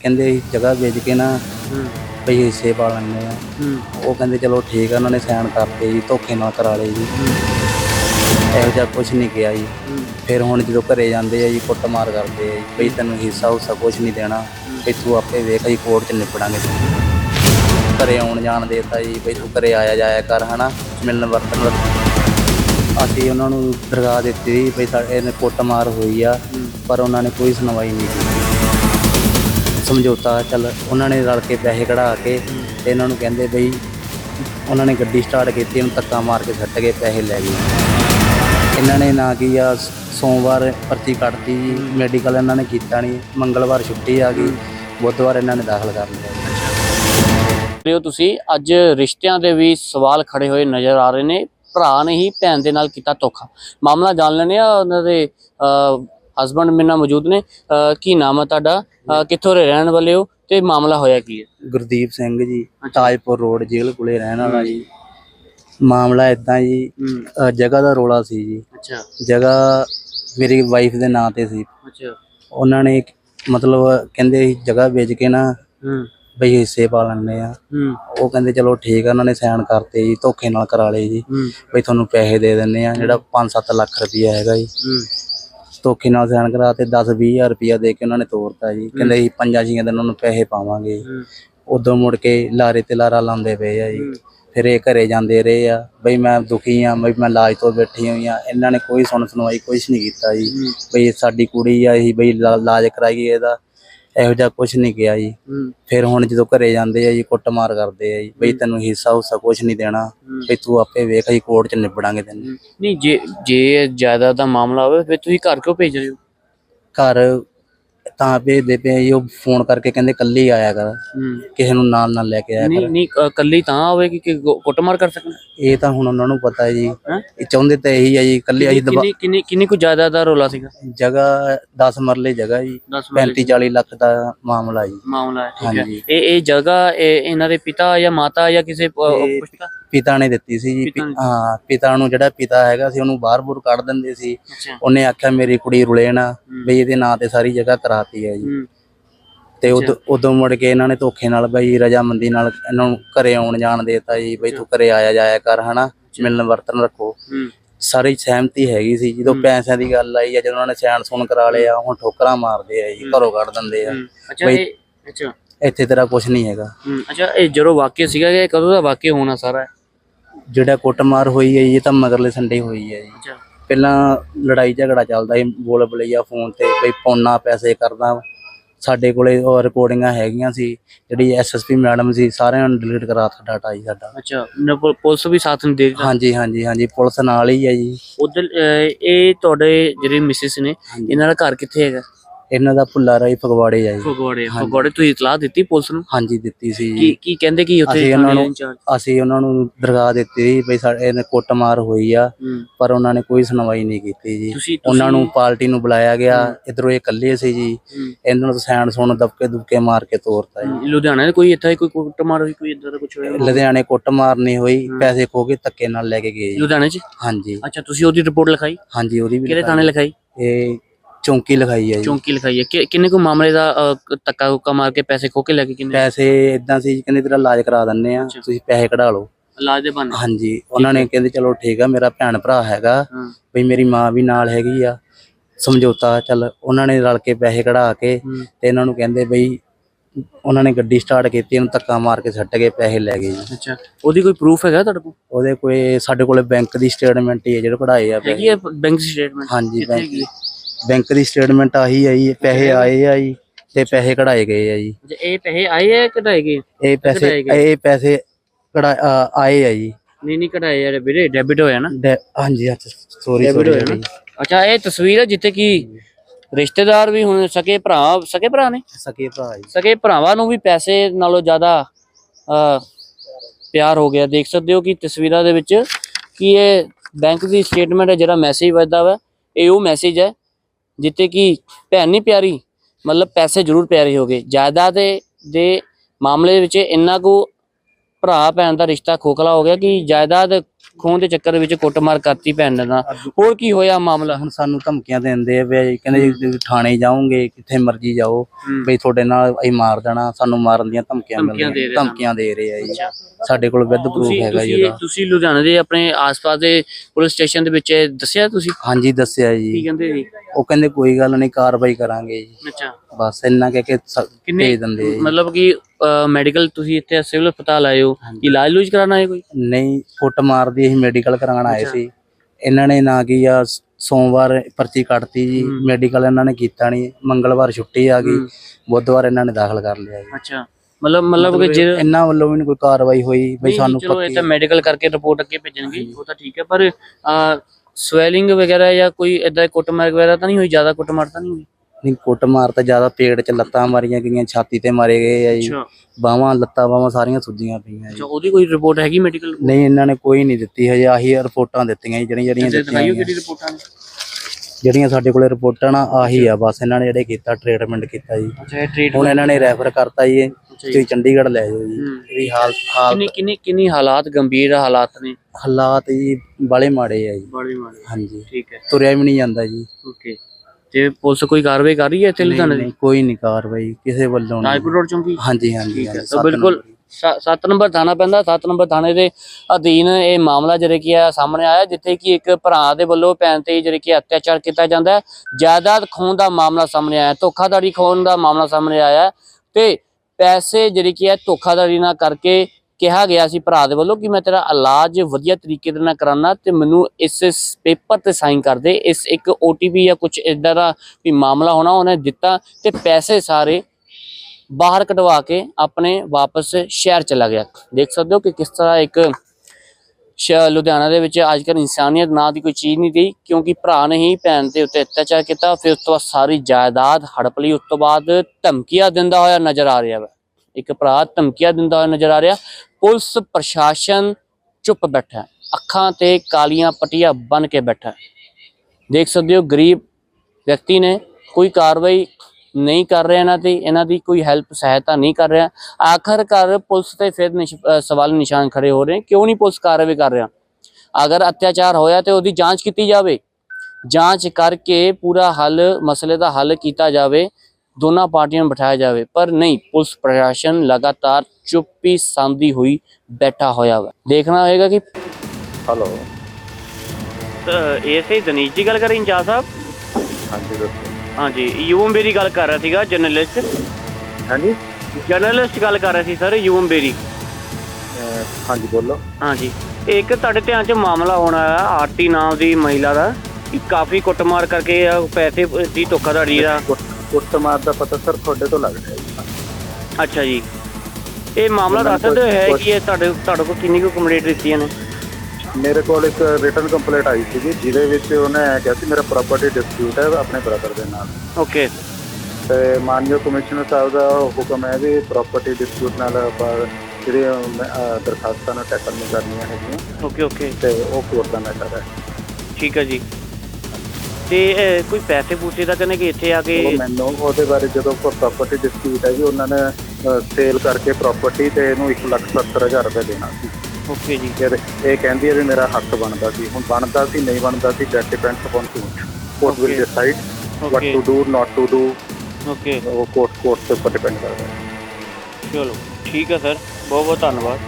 ਕਹਿੰਦੇ ਅਸੀਂ ਜਗ੍ਹਾ ਵੇਚ ਕੇ ਨਾ ਬਈ ਹਿੱਸੇ ਪਾ ਲੈਂਦੇ ਆ। ਉਹ ਕਹਿੰਦੇ ਚਲੋ ਠੀਕ ਆ ਉਹਨਾਂ ਨੇ ਸਾਈਨ ਕਰਤੇ ਜੀ ਧੋਖੇ ਨਾਲ ਕਰਾ ਲਏ ਜੀ। ਇਹੋ ਜਿਹਾ ਕੁਝ ਨਹੀਂ ਕਿਹਾ ਜੀ। ਫਿਰ ਹੁਣ ਜਦੋਂ ਘਰੇ ਜਾਂਦੇ ਆ ਜੀ ਕੁੱਟਮਾਰ ਕਰਦੇ ਆ ਜੀ ਬਈ ਤੈਨੂੰ ਹਿੱਸਾ ਹੁੱਸਾ ਕੁਝ ਨਹੀਂ ਦੇਣਾ ਬਈ ਤੂੰ ਆਪੇ ਵੇਖ ਜੀ ਕੋਰਟ 'ਚ ਨਿਪੜਾਂਗੇ ਘਰੇ ਆਉਣ ਜਾਣ ਦੇਤਾ ਜੀ ਬਈ ਤੂੰ ਘਰੇ ਆਇਆ ਜਾਇਆ ਕਰ ਹਨਾ ਮਿਲਣ ਵਰਤਣ ਲੱਗ ਅਸੀਂ ਉਹਨਾਂ ਨੂੰ ਦਰਗਾਹ ਦਿੱਤੀ ਬਈ ਸਾਡੇ ਇਹਨੇ ਕੁੱਟਮਾਰ ਹੋਈ ਆ ਪਰ ਉਹਨਾਂ ਨੇ ਕੋਈ ਸੁਣਵਾਈ ਨਹੀਂ ਕੀਤੀ। ਸਮਝੌਤਾ, ਚੱਲ ਉਹਨਾਂ ਨੇ ਰਲ ਕੇ ਪੈਸੇ ਕਢਾ ਕੇ ਤੇ ਇਹਨਾਂ ਨੂੰ ਕਹਿੰਦੇ ਬਈ ਉਹਨਾਂ ਨੇ ਗੱਡੀ ਸਟਾਰਟ ਕੀਤੀ ਉਹਨੂੰ ਧੱਕਾ ਮਾਰ ਕੇ ਛੱਡ ਕੇ ਪੈਸੇ ਲੈ ਗਏ ਇਹਨਾਂ ਨੇ ਨਾ ਕੀ ਆ, ਸੋਮਵਾਰ ਪਰਚੀ ਕੱਟਤੀ ਜੀ ਮੈਡੀਕਲ ਇਹਨਾਂ ਨੇ ਕੀਤਾ ਨਹੀਂ ਮੰਗਲਵਾਰ ਛੁੱਟੀ ਆ ਗਈ, ਬੁੱਧਵਾਰ ਇਹਨਾਂ ਨੇ ਦਾਖਲ ਕਰ ਲਿਆ ਜੀ। ਤੁਸੀਂ ਅੱਜ ਰਿਸ਼ਤਿਆਂ ਦੇ ਵੀ ਸਵਾਲ ਖੜੇ ਹੋਏ ਨਜ਼ਰ ਆ ਰਹੇ ਨੇ, ਭਰਾ ਨੇ ਹੀ ਭੈਣ ਦੇ ਨਾਲ ਕੀਤਾ ਧੋਖਾ ਮਾਮਲਾ ਜਾਣ ਲੈਣੇ ਆ ਉਹਨਾਂ ਦੇ ਹਸਬੰਡ ਮੇਰੇ ਨਾਲ ਮੌਜੂਦ ਨੇ। ਅਹ, ਕੀ ਨਾਮ ਹੈ ਤੁਹਾਡਾ? ਅਹ, ਕਿੱਥੋਂ ਦੇ ਰਹਿਣ ਵਾਲੇ ਹੋ ਤੇ ਮਾਮਲਾ ਹੋਇਆ ਕੀ ਹੈ? ਗੁਰਦੀਪ ਸਿੰਘ ਜੀ ਤਾਜਪੁਰ ਰੋਡ ਜੇਲ੍ਹ ਕੋਲੇ ਰਹਿਣ ਵਾਲਾ ਜੀ। ਮਾਮਲਾ ਇਦਾਂ ਜੀ ਹੂੰ। ਅ, ਜਗ੍ਹਾ ਦਾ ਰੋਲਾ ਸੀ ਜੀ। ਅੱਛਾ। ਜਗ੍ਹਾ ਮੇਰੀ ਵਾਈਫ ਦੇ ਨਾਂ ਤੇ ਸੀ। ਅੱਛਾ। ਉਹਨਾਂ ਨੇ ਮਤਲਬ ਕਹਿੰਦੇ ਸੀ ਜਗ੍ਹਾ ਵੇਚ ਕੇ ਨਾ ਹੂੰ। ਬਈ ਹਿੱਸੇ ਪਾ ਲੈਣੇ ਆ। ਹੂੰ। ਉਹ ਕਹਿੰਦੇ ਚਲੋ ਠੀਕ ਆ ਉਹਨਾਂ ਨੇ ਸਾਈਨ ਕਰਤੇ ਜੀ ਧੋਖੇ ਨਾਲ ਕਰਾ ਲਏ ਜੀ। ਹੂੰ। ਬਈ ਤੁਹਾਨੂੰ ਪੈਸੇ ਦੇ ਦਿੰਨੇ ਆ ਜਿਹੜਾ 5-7 ਲੱਖ ਰੁਪਈਆ ਹੈਗਾ ਜੀ। ਹੂੰ। ਧੋਖੇ ਨਾਲ ਸਾਈਨ ਕਰਾ ਤੇ 10-20000 ਰੁਪਈਆ ਦੇ ਕੇ ਉਹਨਾਂ ਨੇ ਤੋਰਤਾ ਜੀ। ਕਹਿੰਦੇ ਜੀ ਪੰਜਾਂ ਛੀਆਂ ਦਿਨ ਉਹਨਾਂ ਨੂੰ ਪੈਸੇ ਪਾਵਾਂਗੇ ਉਦੋਂ ਮੁੜ ਕੇ ਲਾਰੇ ਤੇ ਲਾਰਾ ਲਾਉਂਦੇ ਪਏ ਆ ਜੀ। ਫਿਰ ਇਹ ਘਰੇ ਜਾਂਦੇ ਰਹੇ ਆ। ਬਈ ਮੈਂ ਦੁਖੀ ਆ ਬਈ ਮੈਂ ਇਲਾਜ ਤੋਂ ਬੈਠੀ ਹੋਈ ਆ। ਇਹਨਾਂ ਨੇ ਕੋਈ ਸੁਣ ਸੁਣਵਾਈ ਕੁਝ ਨਹੀਂ ਕੀਤਾ ਜੀ। ਬਈ ਸਾਡੀ ਕੁੜੀ ਆ ਇਹ ਬਈ ਇਲਾਜ ਕਰਾਈਏ ਇਹਦਾ। ਇਹੋ ਜਿਹਾ ਕੁਝ ਨਹੀਂ ਕਿਹਾ ਜੀ। ਫਿਰ ਹੁਣ ਜਦੋਂ ਘਰੇ ਜਾਂਦੇ ਆ ਜੀ ਕੁੱਟਮਾਰ ਕਰਦੇ ਆ ਜੀ। ਬਈ ਤੈਨੂੰ ਹਿੱਸਾ ਹੁੱਸਾ ਕੁਝ ਨਹੀਂ ਦੇਣਾ। ਬਈ ਤੂੰ ਆਪੇ ਵੇਖ ਜੀ ਕੋਰਟ 'ਚ ਨਿਬੜਾਂਗੇ ਤੈਨੂੰ। ਨਹੀਂ ਜੇ ਜੇ ਜਾਇਦਾਦ ਦਾ ਮਾਮਲਾ ਹੋਵੇ ਫਿਰ ਤੁਸੀਂ ਘਰ ਕਿਉਂ ਭੇਜ ਰਹੇ ਹੋ? ਘਰ ਤਾਂ ਭੇਜਦੇ ਪਏ ਆ ਉਹ ਫੋਨ ਕਰਕੇ ਕਹਿੰਦੇ ਕੱਲੀ ਆਇਆ ਕਰ ਹੂੰ। ਕਿਸੇ ਨੂੰ ਨਾਲ ਨਾਲ ਲੈ ਕੇ ਆਇਆ ਨਹੀਂ ਕਰ। ਨਹੀਂ ਕੱਲੀ ਤਾਂ ਹੋਵੇਗੀ ਕਿ ਗੁ- ਕੁੱਟਮਾਰ ਕਰ ਸਕਣ? ਇਹ ਤਾਂ ਹੁਣ ਉਹਨਾਂ ਨੂੰ ਪਤਾ ਹੈ ਜੀ। ਹੈਂ? ਇਹ ਚਾਹੁੰਦੇ ਤਾਂ ਇਹੀ ਆ ਜੀ ਕੱਲੀ ਅਸੀਂ ਦਬਾ ਕਿੰਨੀ ਕਿੰਨੀ ਕਿੰਨੀ ਕੁ ਜਾਇਦਾਦ ਦਾ ਰੋਲਾ ਸੀਗਾ? ਜਗ੍ਹਾ 10 ਮਰਲੇ ਜਗ੍ਹਾ ਜੀ। 10 35 40 ਲੱਖ ਦਾ ਮਾਮਲਾ ਜੀ। ਮਾਮਲਾ ਹੈ ਠੀਕ ਹੈ। ਹਾਂਜੀ। ਇਹ ਇਹ ਜਗ੍ਹਾ ਇਹ ਇਹਨਾਂ ਦੇ ਪਿਤਾ ਜਾਂ ਮਾਤਾ ਜਾਂ ਕਿਸੇ ਇਹ ਪੁਸ਼ਤਾ ਪਿਤਾ ਨੇ ਦਿੱਤੀ ਸੀ ਜੀ। ਪਿਤਾ ਨੇ- ਹਾਂ ਪਿਤਾ ਨੂੰ ਜਿਹੜਾ ਪਿਤਾ ਹੈਗਾ ਸੀ ਉਹਨੂੰ ਬਾਹਰ ਬੂਰ ਕੱਢ ਦਿੰਦੇ ਸੀ। ਅੱਛਾ। ਉਹਨੇ ਆਖਿਆ ਮੇਰੀ ਕੁੜੀ ਰੁਲੇ ਨਾ ਬਈ ਇਹਦੇ ਨਾਂ ਤੇ ਸਾਰੀ ਜਗ੍ਹਾ ਕਰਾਤੀ ਹੈ ਜੀ। ਹੂੰ। ਤੇ ਉਦੋਂ ਉਦੋਂ ਮੁੜ ਕੇ ਇਹਨਾਂ ਨੇ ਧੋਖੇ ਨਾਲ ਬਈ ਰਜਾਮੰਦੀ ਨਾਲ ਇਹਨਾਂ ਨੂੰ ਘਰੇ ਆਉਣ ਜਾਣ ਦੇਤਾ ਜੀ ਬਈ ਤੂੰ ਘਰੇ ਆਇਆ ਜਾਇਆ ਕਰ ਹਨਾ? ਮਿਲਣ ਵਰਤਨ ਰੱਖੋ। ਹੂੰ। ਸਾਰੀ ਸਹਿਮਤੀ ਹੈਗੀ ਸੀ ਜਦੋਂ ਪੈਸਿਆਂ ਦੀ ਗੱਲ ਆਈ ਆ ਜਦੋਂ ਉਹਨਾਂ ਨੇ ਸਿਆਣ ਸੁਣ ਕਰਾ ਲਿਆ ਹੁਣ ਠੋਕਰਾਂ ਮਾਰਦੇ ਆ ਜੀ ਘਰੋਂ ਕੱਢ ਦਿੰਦੇ ਆ। ਹੂੰ। ਅੱਛਾ ਇਹ ਅੱਛਾ। ਇੱਥੇ ਤੇਰਾ ਕੁਝ ਨਹੀਂ ਹੈਗਾ। ਹੂੰ। ਅੱਛਾ ਇਹ ਜਦੋਂ ਵਾਕਿਆ ਸੀਗਾ ਇਹ ਕਦੋਂ ਦਾ ਵਾਕਿਆ ਹੋਣਾ ਸਾਰਾ? ਜਿਹੜਾ ਕੁੱਟਮਾਰ ਹੋਈ ਹੈ ਜੀ, ਇਹ ਤਾਂ ਮਗਰਲੇ ਸੰਡੇ ਹੋਈ ਹੈ ਜੀ। ਅੱਛਾ। ਪਹਿਲਾਂ ਲੜਾਈ ਝਗੜਾ ਚੱਲਦਾ ਸੀ ਬੋਲ ਬਲਈਆ ਫੋਨ ਤੇ ਬਈ ਪੌਣਾ ਪੈਸੇ ਕਰਦਾ ਸਾਡੇ ਕੋਲੇ ਉਹ ਰਿਕਾਰਡਿੰਗਾਂ ਹੈਗੀਆਂ ਸੀ ਜਿਹੜੀ ਐਸਐਸਪੀ ਮੈਡਮ ਸੀ ਸਾਰਿਆਂ ਨੂੰ ਡਿਲੀਟ ਕਰਾਤਾ ਡਾਟਾ ਜੀ ਸਾਡਾ। ਅੱਛਾ ਨਾ ਪੁ- ਪੁਲਿਸ ਵੀ ਸਾਥ ਨਹੀਂ ਦੇ ਰਹੀ ਹਾਂਜੀ ਹਾਂਜੀ ਹਾਂਜੀ ਪੁਲਿਸ ਨਾਲ ਹੀ ਹੈ ਜੀ। ਉਧਰ ਇਹ ਤੁਹਾਡੇ ਜਿਹੜੇ ਮਿਸਿਸ ਨੇ ਇਹਨਾਂ ਦਾ ਘਰ ਕਿੱਥੇ ਹੈਗਾ? ਇਹਨਾਂ ਦਾ ਭੁੱਲਾ ਰਾਈ ਫਗਵਾੜੇ ਆ ਜੀ। ਫਗਵਾੜੇ ਫਗਵਾੜੇ ਤੁਸੀਂ ਇਤਲਾਹ ਦਿੱਤੀ ਪੁਲਿਸ ਨੂੰ? ਹਾਂਜੀ ਦਿੱਤੀ ਸੀ ਕੀ ਜੀ। ਕੀ ਕਹਿੰਦੇ ਕੀ ਉੱਥੇ ਅਸੀਂ ਉਹਨਾਂ ਨੂੰ ਅਸੀਂ ਉਹਨਾਂ ਨੂੰ ਦਰਗਾਹ ਦਿੱਤੀ ਬਈ ਸਾਡੇ ਇਹਨੇ ਕੁੱਟਮਾਰ ਹੋਈ ਆ ਹੂੰ। ਪਰ ਉਹਨਾਂ ਨੇ ਕੋਈ ਸੁਣਵਾਈ ਨਹੀਂ ਕੀਤੀ ਜੀ। ਤੁਸੀਂ ਉਹਨਾਂ ਨੂੰ ਪਾਰਟੀ ਨੂੰ ਬੁਲਾਇਆ ਗਿਆ। ਇਧਰੋਂ ਇਹ ਇਕੱਲੇ ਸੀ ਜੀ। ਹੂੰ। ਇਹਨਾਂ ਨੂੰ ਸੈਣ ਸੁਣ ਦਬਕੇ ਦੁਬਕੇ ਮਾਰ ਕੇ ਤੋਰਤਾ ਜੀ। ਲੁਧਿਆਣਾ ਦੇ ਕੋਈ ਇੱਥੇ ਕੋਈ ਕੁੱਟਮਾਰ ਹੋਈ ਕੋਈ ਇਦਾਂ ਦਾ ਕੁਝ ਹੋਇਆ? ਲੁਧਿਆਣੇ ਕੁੱਟਮਾਰ ਨਹੀਂ ਹੋਈ। ਪੈਸੇ ਖੋ ਕੇ ਧੱਕੇ ਨਾਲ ਲੈ ਕੇ ਗਏ ਜੀ। ਲੁਧਿਆਣੇ 'ਚ? ਹਾਂਜੀ। ਅੱਛਾ ਤੁਸੀਂ ਉਹਦੀ ਰਿਪੋਰਟ ਲਿਖਾਈ? ਹਾਂਜੀ ਉਹਦੀ ਵੀ ਕਿਹੜੇ ਥਾਣੇ ਲਿਖਾਈ? ਇਹ ਚੌਂਕੀ ਲਿਖਾਈ ਹੈ ਜੀ। ਚੌਂਕੀ ਲਿਖਾਈ ਹੈ। ਕਿ- ਕਿੰਨੇ ਕੋ ਮਾਮਲੇ ਦਾ ਅ, ਧੱਕਾ ਹੁੱਕਾ ਮਾਰ ਕੇ ਪੈਸੇ ਖੋ ਕੇ ਲੈ ਕੇ ਕਿੰਨੇ? ਪੈਸੇ ਇਦਾਂ ਸੀ ਜੀ, ਕਹਿੰਦੇ ਤੇਰਾ ਇਲਾਜ ਕਰਾ ਦਿੰਨੇ ਆ ਤੁਸੀਂ ਪੈਸੇ ਕਢਾ ਲਓ। ਇਲਾਜ ਦੇ ਬਹਾਨੇ। ਹਾਂਜੀ। ਉਹਨਾਂ ਨੇ ਕਹਿੰਦੇ ਚਲੋ ਠੀਕ ਆ ਮੇਰਾ ਭੈਣ ਭਰਾ ਹੈਗਾ ਹਾਂ। ਬਈ ਮੇਰੀ ਮਾਂ ਵੀ ਨਾਲ ਹੈਗੀ ਆ ਸਮਝੌਤਾ ਚੱਲ ਉਹਨਾਂ ਨੇ ਰਲ ਕੇ ਪੈਸੇ ਕਢਾ ਕੇ ਹੂੰ। ਤੇ ਇਹਨਾਂ ਨੂੰ ਕਹਿੰਦੇ ਬਈ ਉਹਨਾਂ ਨੇ ਗੱਡੀ ਸਟਾਰਟ ਕੀਤੀ ਉਹਨੂੰ ਧੱਕਾ ਮਾਰ ਕੇ ਛੱਡ ਕੇ ਪੈਸੇ ਲੈ ਗਏ ਜੀ। ਅੱਛਾ। ਉਹਦੀ ਕੋਈ ਪ੍ਰੂਫ ਹੈਗਾ ਤੁਹਾਡੇ ਕੋਲ? ਉਹਦੇ ਕੋਈ ਸਾਡੇ ਕੋਲੇ ਬੈਂਕ ਦੀ ਸਟੇਟਮੈਂਟ ਹੀ ਹੈ ਜਿਹੜੇ ਕਢਾਏ ਆ ਪੈਸੇ। ਹੈਗੀ ਹੈ ਬੈਂਕ ਸਟੇਟਮੈਂਟ ਹਾਂਜੀ ਬੈਂਕ? ਬੈਂਕ ਦੀ ਸਟੇਟਮੈਂਟ ਆਹੀ ਆਈ ਪੈਸੇ ਆਏ ਆ ਜੀ ਤੇ ਪੈਸੇ ਕਢਾਏ ਗਏ ਆ ਜੀ। ਅੱਛਾ ਇਹ ਪੈਸੇ ਆਏ ਹੈ ਕਢਾਏ ਗਏ? ਇਹ ਪੈਸੇ ਕਢਾਏ ਗਏ? ਇਹ ਪੈਸੇ ਕਢਾ ਆਏ ਆ ਜੀ। ਨਹੀਂ ਨਹੀਂ ਕਢਾਏ ਯਾਰ ਵੀਰੇ ਡੈਬਿਟ ਹੋਇਆ ਨਾ? ਡੈ- ਹਾਂਜੀ ਅੱਛਾ ਸੋਰੀ ਸੋਰੀ ਅੱਛਾ ਇਹ ਤਸਵੀਰ ਹੈ ਜਿੱਥੇ ਕਿ ਰਿਸ਼ਤੇਦਾਰ ਵੀ ਹੁਣ ਸਕੇ ਭਰਾ ਸਕੇ ਭਰਾ ਨੇ? ਸਕੇ ਭਰਾ ਜੀ। ਸਕੇ ਭਰਾਵਾਂ ਨੂੰ ਵੀ ਪੈਸੇ ਨਾਲੋਂ ਜ਼ਿਆਦਾ ਪਿਆਰ ਹੋ ਗਿਆ। ਦੇਖ ਸਕਦੇ ਹੋ ਕਿ ਤਸਵੀਰਾਂ ਦੇ ਵਿੱਚ ਕਿ ਇਹ ਬੈਂਕ ਦੀ ਸਟੇਟਮੈਂਟ ਹੈ ਜਿਹੜਾ ਮੈਸੇਜ ਵੱਜਦਾ ਵਾ ਇਹ ਉਹ ਮੈਸੇਜ ਹੈ ਜਿੱਤੇ ਕਿ ਭੈਣ ਨਹੀਂ ਪਿਆਰੀ, ਮਤਲਬ ਪੈਸੇ ਜ਼ਰੂਰ ਪਿਆਰੇ ਹੋ ਗਏ। ਜਾਇਦਾਦ ਦੇ ਦੇ ਮਾਮਲੇ ਵਿੱਚ ਇੰਨਾ ਕੁ ਭਰਾ ਭੈਣ ਦਾ ਰਿਸ਼ਤਾ ਖੋਖਲਾ ਹੋ ਗਿਆ ਕਿ ਜਾਇਦਾਦ ਖੋਹਣ ਦੇ ਚੱਕਰ ਵਿੱਚ ਕੁੱਟਮਾਰ ਕਰਤੀ ਭੈਣ ਦੇ ਨਾਲ। ਹੋਰ ਕੀ ਹੋਇਆ ਮਾਮਲਾ? ਹੁਣ ਸਾਨੂੰ ਧਮਕੀਆਂ ਦਿੰਦੇ ਆ ਵੀ ਕਹਿੰਦੇ ਜੀ ਥਾਣੇ ਜਾਓਗੇ ਕਿੱਥੇ ਮਰਜ਼ੀ ਜਾਓ। ਬਈ ਤੁਹਾਡੇ ਨਾਲ ਅਸੀਂ ਮਾਰ ਦੇਣਾ ਸਾਨੂੰ ਮਾਰਨ ਦੀਆਂ ਧਮਕੀਆਂ ਮਿਲਦੀਆਂ। ਧਮਕੀਆਂ ਦੇ ਰਹੇ ਆ ਜੀ। ਸਾਡੇ ਕੋਲ ਵਿਦ ਪ੍ਰੂਫ ਹੈਗਾ ਜੀ ਉਹਦਾ। ਤੁਸੀਂ ਲੁਧਿਆਣੇ ਦੇ ਆਪਣੇ ਆਸ-ਪਾਸ ਦੇ ਪੁਲਿਸ ਸਟੇਸ਼ਨ ਦੇ ਵਿੱਚ ਦੱਸਿਆ ਤੁਸੀਂ? ਹਾਂਜੀ ਦੱਸਿਆ ਕੀ ਜੀ ਕਹਿੰਦੇ ਜੀ? ਉਹ ਕਹਿੰਦੇ ਕੋਈ ਗੱਲ ਨਹੀਂ ਕਾਰਵਾਈ ਕਰਾਂਗੇ ਜੀ। ਅੱਛਾ। ਬਸ ਇੰਨਾ ਕਹਿ ਕੇ ਭੇਜ ਦਿੰਦੇ। ਮਤਲਬ ਕਿ ਮੈਡੀਕਲ ਤੁਸੀਂ ਇੱਥੇ ਸਿਵਲ ਹਸਪਤਾਲ ਆਏ ਹੋ। ਇਲਾਜ ਲੂਜ ਕਰਾਉਣਾ ਹੈ ਕੋਈ? ਨਹੀਂ ਕੁੱਟ ਮਾਰਦੀ ਅਸੀਂ ਮੈਡੀਕਲ ਕਰਾਉਣ ਆਏ ਸੀ। ਇਹਨਾਂ ਨੇ ਨਾ ਕੀ ਆ ਸੋਮਵਾਰ ਪਰਚੀ ਕੱਟਤੀ ਜੀ। ਮੈਡੀਕਲ ਇਹਨਾਂ ਨੇ ਕੀਤਾ ਨਹੀਂ ਮੰਗਲਵਾਰ ਛੁੱਟੀ ਆ ਗਈ। ਬੁੱਧਵਾਰ ਇਹਨਾਂ ਨੇ ਦਾਖਲ ਕਰ ਲਿਆ ਜੀ। ਅੱਛਾ। ਮਤਲਬ ਮਤਲਬ ਕਿ ਜੇ ਇਹਨਾਂ ਵੱਲੋਂ ਵੀ ਕੋਈ ਕਾਰਵਾਈ ਹੋਈ ਬਈ ਸਾਨੂੰ ਚਲੋ ਇਹ ਤਾਂ ਮੈਡੀਕਲ ਕਰਕੇ ਰਿਪੋਰਟ ਅੱਗੇ ਭੇਜਣਗੇ। ਉਹ ਤਾਂ ਠੀਕ ਹੈ ਪਰ ਸਵੈਲਿੰਗ ਵਗੈਰਾ ਜਾਂ ਕੋਈ ਇਦਾਂ ਕੁੱਟਮਾਰ ਵਗੈਰਾ ਤਾਂ ਨਹੀਂ ਹੋਈ? ਜ਼ਿਆਦਾ ਕੁੱਟਮਾਰ ਤਾਂ ਨਹੀਂ ਹੋਈ? ਨਹੀਂ ਕੁੱਟ ਮਾਰ ਤਾਂ ਜ਼ਿਆਦਾ ਪੇਟ 'ਚ ਲੱਤਾਂ ਮਾਰੀਆਂ ਗਈਆਂ ਛਾਤੀ ਤੇ ਮਾਰੇ ਗਏ ਆ ਜੀ। ਅੱਛਾ। ਬਾਹਾਂ ਲੱਤਾਂ ਬਾਹਾਂ ਸਾਰੀਆਂ ਸੁੱਜੀਆਂ ਪਈਆਂ ਜੀ। ਅੱਛਾ ਉਹਦੀ ਕੋਈ ਰਿਪੋਰਟ ਹੈਗੀ ਮੈਡੀਕਲ ਨਹੀਂ ਇਹਨਾਂ ਨੇ ਕੋਈ ਨਹੀਂ ਦਿੱਤੀ ਹਜੇ ਆਹੀ ਰਿਪੋਰਟਾਂ ਦਿੱਤੀਆਂ ਜੀ ਜਿਹੜੀਆਂ ਜਿਹੜੀਆਂ ਤੇ ਦਿੱਤੀਆਂ ਦਿਖਾਈਓ ਗਈਆਂ। ਕਿਹੜੀ ਰਿਪੋਰਟਾਂ ਨੇ? ਜਿਹੜੀਆਂ ਸਾਡੇ ਕੋਲੇ ਰਿਪੋਰਟਾਂ ਨਾ ਆਹੀ ਆ ਬਸ ਇਹਨਾਂ ਨੇ ਜਿਹੜੇ ਕੀਤਾ ਟ੍ਰੀਟਮੈਂਟ ਕੀਤਾ ਜੀ। ਅੱਛਾ ਇਹ ਹੁਣ ਇਹਨਾਂ ਨੇ ਰੈਫਰ ਕਰਤਾ ਜੀ ਇਹ। ਜੀ। ਤੁਸੀਂ ਚੰਡੀਗੜ੍ਹ ਲੈ ਜਾਓ ਜੀ। ਹੂੰ। ਇਹਦੀ ਹਾਲ ਹਾਲ ਕਿੰਨੀ ਕਿੰਨੀ ਕਿੰਨੀ ਹਾਲਾਤ ਗੰਭੀਰ ਹਾਲਾਤ ਨੇ? ਹਾਲਾਤ ਜੀ ਬਾਲੇ ਮਾੜੇ ਆ ਜੀ। ਬੜੇ ਮਾੜੇ। ਹਾਂਜੀ। ਠੀਕ ਹੈ। ਤੁਰਿਆ ਵੀ ਨਹੀਂ ਜਾਂਦਾ ਜੀ। ਓਕੇ। ਤੇ ਪੁਲਿਸ ਕੋਈ ਕਾਰਵਾਈ ਕਰ ਰਹੀ ਹੈ ਇੱਥੇ ਲੁਧਿਆਣੇ ਦੀ? ਨਹੀਂ, ਕੋਈ ਨਹੀਂ ਕਾਰਵਾਈ ਕਿਸੇ ਵੱਲੋਂ ਨਹੀਂ। ਰਾਜਪੁਰ ਰੋਡ ਚੌਂਕੀ ਹਾਂਜੀ ਹਾਂਜੀ ਠੀਕ ਹੈ ਹਾਂਜੀ, ਤਾਂ ਸੱਤ ਬਿਲਕੁਲ 7 ਨੰਬਰ ਥਾਣਾ ਪੈਂਦਾ 7 ਨੰਬਰ ਥਾਣੇ ਦੇ ਅਧੀਨ ਇਹ ਮਾਮਲਾ ਜਿਹੜੇ ਕੀ ਆ ਸਾਹਮਣੇ ਆਇਆ ਜਿੱਥੇ ਕਿ ਇੱਕ ਭਰਾ ਦੇ ਵੱਲੋਂ ਭੈਣ ਤੇ ਜਿਹੜੇ ਕਿ ਅਤਿਆਚਾਰ ਕੀਤਾ ਜਾਂਦਾ ਹੈ। ਜਾਇਦਾਦ ਖੋਹਣ ਦਾ ਮਾਮਲਾ ਸਾਹਮਣੇ ਆਇਆ ਧੋਖਾਧੜੀ ਖੋਹਣ ਦਾ ਮਾਮਲਾ ਸਾਹਮਣੇ ਆਇਆ ਹੈ ਤੇ ਪੈਸੇ ਜਿਹੜੇ ਕੀ ਹੈ ਧੋਖਾਧੜੀ ਨਾਲ ਕਰਕੇ ਕਿਹਾ ਗਿਆ ਸੀ ਭਰਾ ਦੇ ਵੱਲੋਂ ਕਿ ਮੈਂ ਤੇਰਾ ਇਲਾਜ ਵਧੀਆ ਤਰੀਕੇ ਦੇ ਨਾਲ ਕਰਾਨਾ ਤੇ ਮੈਨੂੰ ਇਸ ਪੇਪਰ ਤੇ ਸਾਈਨ ਕਰ ਦੇ, ਇਸ ਇੱਕ OTP ਜਾਂ ਕੁਝ ਇਦਾਂ ਦਾ ਵੀ ਮਾਮਲਾ ਹੋਣਾ ਉਹਨੇ ਦਿੱਤਾ ਤੇ ਪੈਸੇ ਸਾਰੇ ਬਾਹਰ ਕਢਵਾ ਕੇ ਆਪਣੇ ਵਾਪਸ ਸ਼ਹਿਰ ਚਲਾ ਗਿਆ। ਦੇਖ ਸਕਦੇ ਹੋ ਕਿ ਕਿਸ ਤਰ੍ਹਾਂ ਇੱਕ ਸ਼- ਲੁਧਿਆਣਾ ਦੇ ਵਿੱਚ ਅੱਜ ਕੱਲ੍ਹ ਇਨਸਾਨੀਅਤ ਨਾਂ ਦੀ ਕੋਈ ਚੀਜ਼ ਨਹੀਂ ਰਹੀ ਕਿਉਂਕਿ ਭਰਾ ਨੇ ਹੀ ਭੈਣ ਦੇ ਉੱਤੇ ਅਤਿਆਚਾਰ ਕੀਤਾ, ਫਿਰ ਉਸ ਤੋਂ ਬਾਅਦ ਸਾਰੀ ਜਾਇਦਾਦ ਹੜਪ ਲਈ, ਉਸ ਤੋਂ ਬਾਅਦ ਧਮਕੀਆਂ ਦਿੰਦਾ ਹੋਇਆ ਨਜ਼ਰ ਆ ਰਿਹਾ ਵਾ। ਇੱਕ ਭਰਾ ਧਮਕੀਆਂ ਦਿੰਦਾ ਹੋਇਆ ਨਜ਼ਰ ਆ ਰਿਹਾ। ਪੁਲਿਸ ਪ੍ਰਸ਼ਾਸਨ ਚੁੱਪ ਬੈਠਾ ਅੱਖਾਂ ਤੇ ਕਾਲੀਆਂ ਪਟੀਆਂ ਬਨ ਕੇ ਬੈਠਾ ਦੇਖ ਸਕਦੇ ਹੋ, ਗਰੀਬ ਵਿਅਕਤੀ ਨੇ ਕੋਈ ਕਾਰਵਾਈ ਨਹੀਂ ਕਰ ਰਿਹਾ ਇਹਨਾਂ ਤੇ ਇਹਨਾਂ ਦੀ ਕੋਈ ਹੈਲਪ, ਸਹਾਇਤਾ ਨਹੀਂ ਕਰ ਰਿਹਾ। ਆਖਰਕਾਰ ਪੁਲਿਸ ਤੇ ਫਿਰ ਨਿਸ਼- ਸਵਾਲ ਨਿਸ਼ਾਨ ਖੜੇ ਹੋ ਰਹੇ ਕਿਉਂ ਨਹੀਂ ਪੁਲਿਸ ਕਾਰਵਾਈ ਕਰ ਰਿਹਾ? ਅਗਰ ਅਤਿਆਚਾਰ ਹੋਇਆ ਤੇ ਉਹਦੀ ਜਾਂਚ ਕੀਤੀ ਜਾਵੇ, ਜਾਂਚ ਕਰਕੇ ਪੂਰਾ ਹੱਲ, ਮਸਲੇ ਦਾ ਹੱਲ ਕੀਤਾ ਜਾਵੇ ਦੋਨਾਂ ਪਾਰਟੀਆਂ ਨੂੰ ਬਿਠਾਇਆ ਜਾਵੇ ਪਰ ਨਹੀਂ ਪੁਲਿਸ ਪ੍ਰਸ਼ਾਸਨ ਲਗਾਤਾਰ ਚੁੱਪੀ ਸਾਂਦੀ ਹੋਈ ਬੈਠਾ ਹੋਇਆ ਵਾ। ਦੇਖਣਾ ਹੋਏਗਾ ਕਿ ਹੈਲੋ। ਐਸੇ ਦਨੀਸ਼ ਦੀ ਗੱਲ ਕਰੀ ਇੰਚਾਰਜ ਸਾਹਿਬ? ਹਾਂਜੀ ਦੱਸੋ। ਹਾਂਜੀ ਯੂਮ ਬੇਰੀ ਗੱਲ ਕਰ ਰਿਹਾ ਸੀਗਾ ਜਰਨਲਿਸਟ। ਹਾਂਜੀ? ਜਰਨਲਿਸਟ ਗੱਲ ਕਰ ਰਿਹਾ ਸੀ ਸਰ ਯੂਮ ਬੇਰੀ ਹਾਂਜੀ ਬੋਲੋ। ਹਾਂਜੀ। ਇੱਕ ਤੁਹਾਡੇ ਧਿਆਨ 'ਚ ਮਾਮਲਾ ਹੋਣਾ ਹੈ ਆਰਤੀ ਨਾਮ ਦੀ ਮਹਿਲਾ ਦਾ। ਕਿ ਕਾਫੀ ਕੁੱਟਮਾਰ ਕਰਕੇ ਆ ਪੈਸੇ ਦੀ ਧੋਖਾਧੜੀ ਦਾ। ਕੁੱਟਮਾਰ ਦਾ ਪਤਾ ਸਰ ਤੁਹਾਡੇ ਤੋਂ ਲੱਗ ਰਿਹਾ ਜੀ। ਅੱਛਾ ਜੀ। ਇਹ ਮਾਮਲਾ ਦੱਸ ਸਕਦੇ ਹੋ ਹੈ ਕਿ ਇਹ ਤੁਹਾਡੇ ਤੁਹਾਡੇ ਕੋਲ ਕਿੰਨੀ ਕੁ ਕੰਪਲੀਟ ਦਿੱਤੀਆਂ ਨੇ ਮੇਰੇ ਕੋਲ ਇੱਕ ਰਿਟਰਨ ਕੰਪਲੇਂਟ ਆਈ ਸੀਗੀ ਜਿਹਦੇ ਵਿੱਚ ਉਹਨੇ ਕਿਹਾ ਸੀ ਮੇਰਾ ਪ੍ਰਾਪਰਟੀ ਡਿਸਪਿਊਟ ਹੈ ਆਪਣੇ ਬ੍ਰਦਰ ਦੇ ਨਾਲ। ਓਕੇ ਤੇ ਮਾਨਯੋਗ ਕਮਿਸ਼ਨਰ ਸਾਹਿਬ ਦਾ ਹੁਕਮ ਹੈ ਵੀ ਪ੍ਰਾਪਰਟੀ ਡਿਸਪਿਊਟ ਨਾਲ ਆਪਾਂ ਜਿਹੜੀ ਦਰਖਾਸਤਾਂ ਨੂੰ ਟੈਕਲ ਨਹੀਂ ਕਰਨੀਆਂ ਹੈਗੀਆਂ। ਓਕੇ ਓਕੇ ਤੇ ਉਹ ਕੋਰਟ ਦਾ ਮੈਟਰ ਹੈ। ਠੀਕ ਹੈ ਜੀ। ਤੇ ਇਹ ਕੋਈ ਪੈਸੇ ਪੂਸੇ ਦਾ ਕਹਿੰਦੇ ਕਿ ਇੱਥੇ ਆ ਕੇ ਮੈਨੂੰ ਉਹਦੇ ਬਾਰੇ ਜਦੋਂ ਪ੍ਰਾਪਰਟੀ ਡਿਸਪਿਊਟ ਹੈ ਜੀ ਉਹਨਾਂ ਨੇ ਸੇਲ ਕਰਕੇ ਪ੍ਰਾਪਰਟੀ ਤੇ ਇਹਨੂੰ 170000 ਰੁਪਏ ਦੇਣਾ ਸੀ। ਓਕੇ ਜੀ। ਫਿਰ ਇਹ ਕਹਿੰਦੀ ਹੈ ਵੀ ਮੇਰਾ ਹੱਕ ਬਣਦਾ ਸੀ। ਹੁਣ ਬਣਦਾ ਸੀ ਨਹੀਂ ਬਣਦਾ ਸੀ that depends upon court court will Okay. Decide what to do not to do okay. ਉਹ ਕੋਰਟ ਕੋਰਟ ਤੇ ਉੱਪਰ ਡਿਪੈਂਡ ਕਰਦਾ। ਹੈ ਚਲੋ ਠੀਕ ਹੈ ਸਰ। ਬਹੁਤ ਬਹੁਤ ਧੰਨਵਾਦ।